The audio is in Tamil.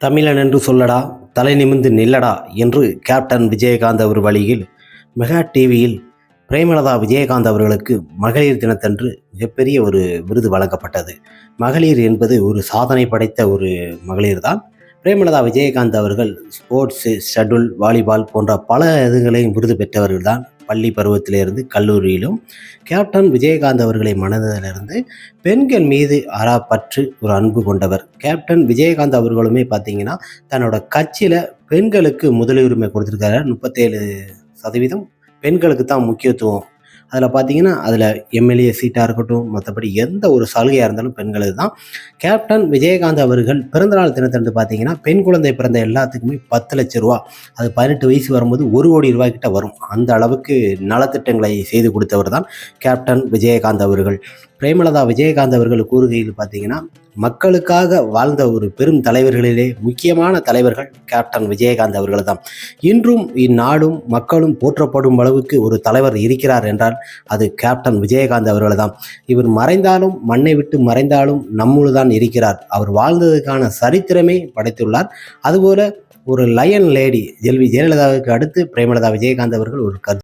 தமிழன் என்று சொல்லடா தலை நிமிந்து நில்லடா என்று கேப்டன் விஜயகாந்த் அவர் வழியில் மெகா டிவியில் பிரேமலதா விஜயகாந்த் அவர்களுக்கு மகளிர் தினத்தன்று மிகப்பெரிய ஒரு விருது வழங்கப்பட்டது. மகளிர் என்பது ஒரு சாதனை படைத்த ஒரு மகளிர் தான். பிரேமலதா விஜயகாந்த் அவர்கள் ஸ்போர்ட்ஸு ஷட்டில் வாலிபால் போன்ற பல இதுகளையும் விருது பெற்றவர்கள் தான். பள்ளி பருவத்திலிருந்து கல்லூரியிலும் கேப்டன் விஜயகாந்த் அவர்களை மனதிலிருந்து பெண்கள் மீது அறாப்பற்று ஒரு அன்பு கொண்டவர். கேப்டன் விஜயகாந்த் அவர்களுமே பார்த்தீங்கன்னா தன்னோட கட்சியில் பெண்களுக்கு முதலுரிமை கொடுத்துருக்காரு. முப்பத்தேழு சதவீதம் பெண்களுக்கு தான் முக்கியத்துவம் அதில் பார்த்தீங்கன்னா அதில் எம்எல்ஏ சீட்டாக இருக்கட்டும் மற்றபடி எந்த ஒரு சலுகையாக இருந்தாலும் பெண்களுக்கு தான். கேப்டன் விஜயகாந்த் அவர்கள் பிறந்தநாள் தினத்தன்று பார்த்தீங்கன்னா பெண் குழந்தை பிறந்த எல்லாத்துக்குமே பத்து லட்ச ரூபா அது பதினெட்டு வயசு வரும்போது ஒரு கோடி ரூபாய் கிட்ட வரும். அந்த அளவுக்கு நலத்திட்டங்களை செய்து கொடுத்தவர் தான் கேப்டன் விஜயகாந்த் அவர்கள். பிரேமலதா விஜயகாந்த் அவர்கள் கூறுகையில் பார்த்தீங்கன்னா மக்களுக்காக வாழ்ந்த ஒரு பெரும் தலைவர்களிலே முக்கியமான தலைவர்கள் கேப்டன் விஜயகாந்த் அவர்கள் தான் இன்றும் இந்நாடும் மக்களும் போற்றப்படும் அளவுக்கு ஒரு தலைவர் இருக்கிறார் என்றால் அது கேப்டன் விஜயகாந்த் அவர்கள் தான் இவர் மறைந்தாலும் மண்ணை விட்டு மறைந்தாலும் நம்முள் தான் இருக்கிறார். அவர் வாழ்ந்ததுக்கான சரித்திரமே படைத்துள்ளார். அதுபோல ஒரு லயன் லேடி ஜெல்வி ஜெயலலிதாவுக்கு அடுத்து பிரேமலதா விஜயகாந்த் அவர்கள் ஒரு கருத்து